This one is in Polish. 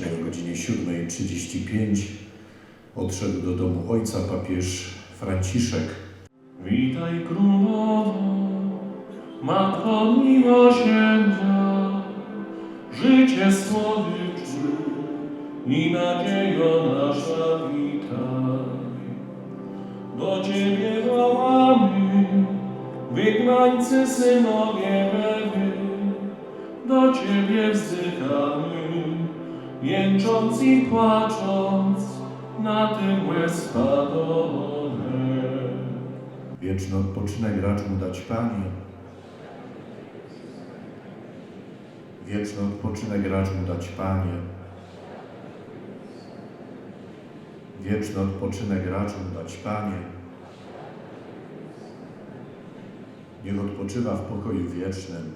Dzisiaj o godzinie 7.35 odszedł do domu ojca papież Franciszek. Witaj królowo, Matko miłosierdzia, życie słodyczu i nadziejo nasza witaj. Do Ciebie wołamy, wygnańcy synowie Ewy, do Ciebie wzdychamy, jęcząc i płacząc na tym łez spadone. Wieczny odpoczynek racz mu dać Panie. Wieczny odpoczynek racz mu dać Panie. Wieczny odpoczynek racz mu dać Panie. Niech odpoczywa w pokoju wiecznym